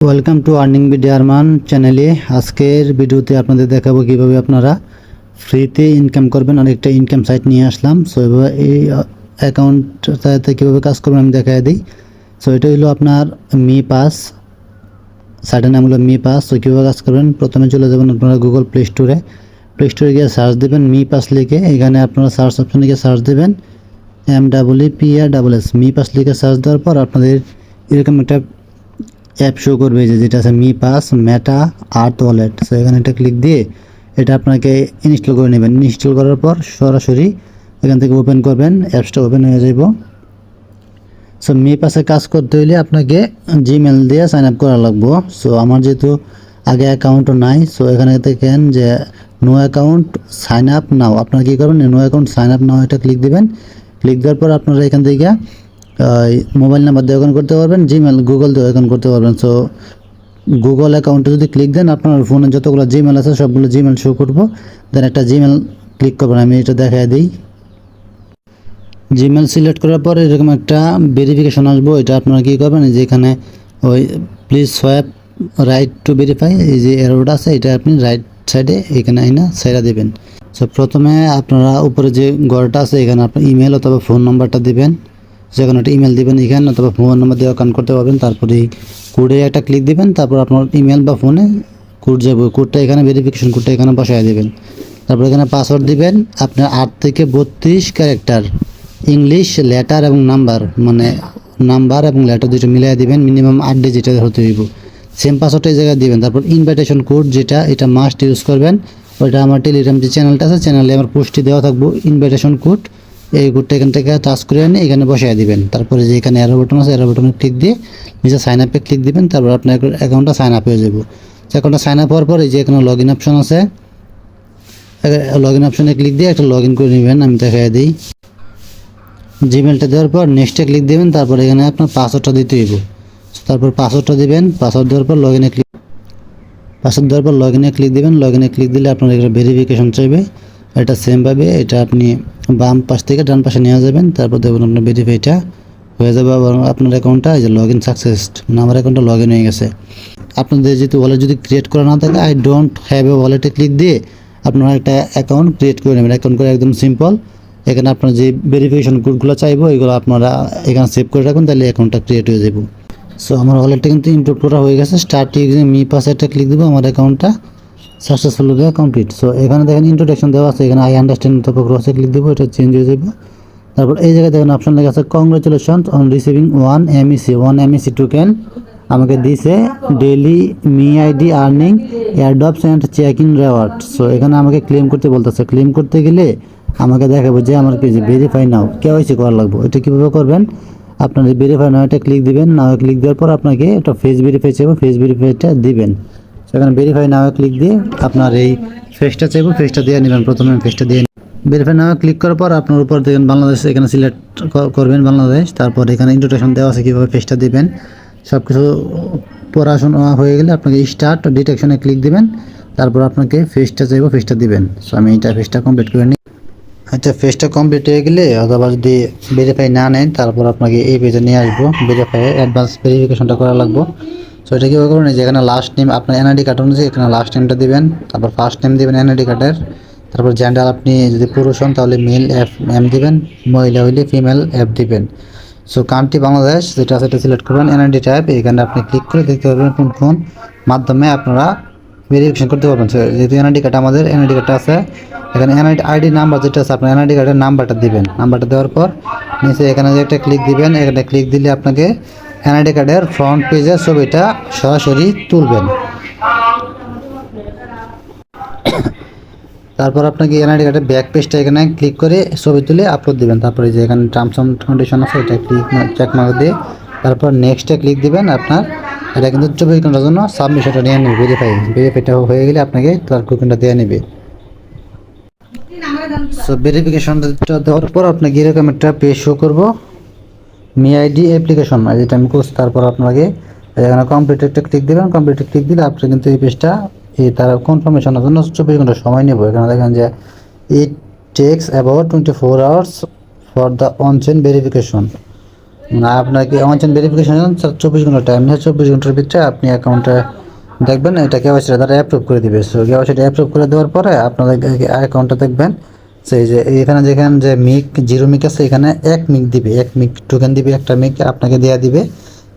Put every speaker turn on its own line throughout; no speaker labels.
Welcome to earning BD Arman চ্যানেলে আজকের ভিডিওতে আপনাদের দেখাবো কীভাবে আপনারা ফ্রিতে ইনকাম করবেন। অনেকটা ইনকাম সাইট নিয়ে আসলাম। সো এবার এই অ্যাকাউন্টটাতে কীভাবে কাজ করবেন আমি দেখাই দিই। সো এটা হলো আপনার মি পাস সাইটের নাম হলো মি পাস তো কীভাবে কাজ করবেন? প্রথমে চলে যাবেন আপনারা গুগল প্লে স্টোরে প্লে স্টোরে গিয়ে সার্চ দেবেন মি পাস লিখে। এখানে আপনারা সার্চ অপশনে গিয়ে সার্চ দেবেন। M double E P R double S MeePass লিখে সার্চ দেওয়ার পর আপনাদের এরকম একটা অ্যাপ শো করবে যে যেটা আছে MeePass meta art wallet so এখানে একটা ক্লিক দিয়ে এটা আপনাকে ইনস্টল করে নেবেন। ইনস্টল করার পর সরাসরি এখান থেকে ওপেন করবেন। অ্যাপসটা ওপেন হয়ে যাব সো মি পাসে কাজ করতে হলে আপনাকে জিমেল দিয়ে সাইন আপ করা লাগবো। সো আমার যেহেতু আগে অ্যাকাউন্টও নাই সো এখানে দেখেন যে no account sign up now আপনারা কী করবেন? No account sign up now এটা ক্লিক দেবেন। ক্লিক দেওয়ার পর আপনারা এখান থেকে মোবাইল নাম্বার দিয়ে অ্যাকাউন্ট করতে পারবেন জিমেল গুগল দিয়ে অ্যাকাউন্ট করতে পারবেন। সো গুগল অ্যাকাউন্টে যদি ক্লিক দেন, আপনার ফোনে যতগুলো জিমেল আছে, সবগুলো জিমেল শো করব। দেন একটা জিমেল ক্লিক করবেন, আমি এটা দেখাই দিই। জিমেল সিলেক্ট করার পর এরকম একটা ভেরিফিকেশন আসব, এটা আপনারা কী করবেন যে এখানে ওই please swipe right to verify এই যে এরোটা আছে, এটা আপনি রাইট সাইডে এখানে আইনা সাইডা দেবেন। সো প্রথমে আপনারা উপরে যে ঘরটা আছে, এখানে আপনার ইমেল অথবা ফোন নাম্বারটা দিবেন। যেখানে একটা ইমেল দিবেন এখানে, অথবা ফোন নাম্বার দিয়ে অ্যাকাউন্ট করতে পারবেন, তারপরে কোডে একটা ক্লিক দিবেন, তারপর আপনার ইমেল বা ফোনে কোড যাবে কোডটা এখানে ভেরিফিকেশন কোডটা এখানে বসায় দেবেন। তারপর এখানে পাসওয়ার্ড দিবেন, আপনার আট থেকে বত্রিশ ক্যারেক্টার ইংলিশ লেটার এবং নাম্বার মানে নাম্বার এবং লেটার দুটো মিলিয়ে দিবেন মিনিমাম আট ডিজিটের হতে হইব। সেম পাসওয়ার্ডটা এই জায়গায় দিবেন, তারপর ইনভাইটেশন কোড যেটা, এটা মাস্ট ইউজ করবেন। ওইটা আমার টেলিগ্রাম যে চ্যানেলটা আছে চ্যানেলে আমার পোস্টে দেওয়া থাকব ইনভাইটেশন কোড এই কোডটা এখান থেকে টাচ করে এনে এখানে বসায় দিবেন। তারপরে যে এখানে অ্যারো বাটন আছে অ্যারো বাটনে ক্লিক দিয়ে নিজে সাইন আপে ক্লিক দিবেন, তারপর আপনার অ্যাকাউন্টটা সাইন আপ হয়ে যাব। অ্যাকাউন্টটা সাইন আপ হওয়ার পর যে এখানে লগ ইন অপশন আছে লগ ইন অপশনে ক্লিক দিয়ে একটা লগ ইন করে নেবেন, আমি দেখাই দিই। জিমেলটা দেওয়ার পর নেক্সটে ক্লিক দেবেন, তারপর এখানে আপনার পাসওয়ার্ডটা দিতে হইব। তারপর পাসওয়ার্ডটা দিবেন পাসওয়ার্ড দেওয়ার পর লগ ইনে ক্লিক পাসওয়ার্ড দেওয়ার পর লগ ইনে ক্লিক দিবেন লগ ইনে ক্লিক দিলে আপনার এখানে ভেরিফিকেশন চাইবে। এটা সেম পাবে এটা আপনি বাম পাশ থেকে ডান পাশে নিয়ে যাবেন, তারপর দেখবেন আপনার ভেরিফাইটা হয়ে যাবে আবার আপনার অ্যাকাউন্টটা এই যে লগ ইন সাকসেস মানে আমার অ্যাকাউন্টটা লগ ইন হয়ে গেছে। আপনাদের যেহেতু ওয়ালেট যদি ক্রিয়েট করা না থাকে আই ডোন্ট হ্যাভ এ ওয়ালেটে ক্লিক দিয়ে আপনারা একটা অ্যাকাউন্ট ক্রিয়েট করে নেবেন। অ্যাকাউন্ট করে একদম সিম্পল এখানে আপনার যে ভেরিফিকেশন কোডগুলো চাইব, এগুলো আপনারা এখানে সেভ করে রাখুন, তাহলে অ্যাকাউন্টটা ক্রিয়েট হয়ে যাবে। সো আমার ওয়ালেটটা কিন্তু ইনপুট করা হয়ে গেছে। স্টার্ট ইউজিং মি পাস একটা ক্লিক দেবো, আমার অ্যাকাউন্টটা সাকসেসফুল কমপ্লিট সো এখানে দেখেন ইন্ট্রোডাকশন দেওয়া আছে, এখানে আই আন্ডারস্ট্যান্ড তারপর ক্রসে ক্লিক দেবো, এটা চেঞ্জ হয়ে যাবে। তারপর এই জায়গায় দেখেন অপশন লেখা আছে congratulation on receiving one MEC one MEC token আমাকে দিছে daily me ID earning airdrops and check in reward so এখানে আমাকে ক্লেম করতে বলতেছে ক্লেম করতে গেলে আমাকে দেখাবো যে আমার কি ভেরিফাই নাও কেওয়াইসি করা লাগবে। এটা কীভাবে করবেন? আপনার ভেরিফাই নাও এটা ক্লিক দিবেন নাও ক্লিক দেওয়ার পর আপনাকে একটা ফেস ভেরিফাই চাইব ফেস ভেরিফাইটা দিবেন। সেখানে ভেরিফাই নাও ক্লিক দিয়ে আপনার এই ফেসটা চাইব ফেসটা দিয়ে নেবেন। প্রথমে ফেসটা দিয়ে ভেরিফাই নাও ক্লিক করার পর আপনার উপর দেখেন বাংলাদেশ এখানে সিলেক্ট করবেন বাংলাদেশ। তারপর এখানে ইন্ট্রোডাকশন দেওয়া আছে কীভাবে ফেসটা দিবেন। সব কিছু পড়াশোনা হয়ে গেলে আপনাকে স্টার্ট ডিটেকশনে ক্লিক দিবেন। তারপর আপনাকে ফেসটা চাইব ফেসটা দিবেন। সো আমি এটা ফেসটা কমপ্লিট করে নিই। আচ্ছা ফেসটা কমপ্লিট হয়ে গেলে অথবা যদি ভেরিফাই না নেন, তারপর আপনাকে এই পেজে নিয়ে আসব। ভেরিফাই অ্যাডভান্স ভেরিফিকেশনটা করা লাগবো। সো এটা কীভাবে করবেন? যেখানে লাস্ট নেম আপনার এনআইডি কার্ড অনুযায়ী এখানে লাস্ট নেমটা দিবেন, তারপর ফার্স্ট নেম দিবেন এনআইডি কার্ডের তারপর জেন্ডার আপনি যদি পুরুষ হন, তাহলে মেল এফ এম দিবেন মহিলা হইলে ফিমেল এফ দিবেন। সো কান্ট্রি বাংলাদেশ যেটা এটা সিলেক্ট করবেন এনআইডি টাইপ এখানে আপনি ক্লিক করে দেখতে পারবেন কোন কোন মাধ্যমে আপনারা ভেরিফিকেশন করতে পারবেন। যেহেতু এনআইডি কার্ড আমাদের এনআইডি কার্ডটা আছে, এখানে এনআইডি আইডি নাম্বার যেটা আছে, আপনার এনআইডি কার্ডের নাম্বারটা দিবেন। নাম্বারটা দেওয়ার পর, নিচে এখানে যে একটা ক্লিক দিবেন, এখানে ক্লিক দিলে আপনাকে এনআইডি কার্ডের ফ্রন্ট পেজের ছবিটা সরাসরি তুলবেন। তারপর আপনাকে এনআইডি কার্ডের ব্যাক পেজটা এখানে ক্লিক করে ছবি তুলে আপলোড দিবেন। তারপরে যে এখানে টার্মস অ্যান্ড কন্ডিশন আছে, এটা ক্লিক চেক মার্ক দিয়ে তারপর নেক্সটে ক্লিক দিবেন আপনার। এটা কিন্তু চব্বিশ ঘণ্টার জন্য সাবমিশনটা নিয়ে নেবে ভেরিফাই ভেরিফাইটা হয়ে গেলে আপনাকে তার কুকিংটা দেওয়া নেবে। সো ভেরিফিকেশনটা দেওয়ার পর আপনাকে এরকম একটা পেজ শো করব। মি আইডি অ্যাপ্লিকেশন যেটা আমি করছি, তারপর আপনাকে এখানে কমপ্লিট একটা ক্লিক দেবেন কমপ্লিট ক্লিক দিলে আপনি কিন্তু এই পেজটা এই তার কনফার্মেশনের জন্য চব্বিশ ঘণ্টা সময় নেব। এখানে দেখেন যে it takes about twenty four hours for the onchain verification না আপনার কি অনলাইন ভেরিফিকেশন চব্বিশ ঘণ্টা টাইম নিয়ে। চব্বিশ ঘণ্টার ভিতরে আপনি অ্যাকাউন্টে দেখবেন, এটা কেওয়াইসিটা তারা অ্যাপ্রুভ করে দিবে। সো কেওয়াইসিটা অ্যাপ্রুভ করে দেওয়ার পরে আপনাদের অ্যাকাউন্টটা দেখবেন সেই যে এখানে যেখানে যে মিক জিরো মিক আছে, এখানে এক মিক দিবে। এক মিক টোকেন দিবে, একটা মিক আপনাকে দেওয়া দিবে।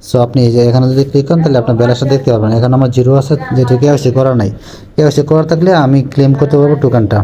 সো আপনি এই যে এখানে যদি ক্লিক করেন, তাহলে আপনার ব্যালেন্সটা দেখতে পারবেন। এখানে আমার জিরো আছে যেটা কেওয়াইসি করা নাই। কেওয়াইসি করা থাকলে আমি ক্লেম করতে পারব টোকেনটা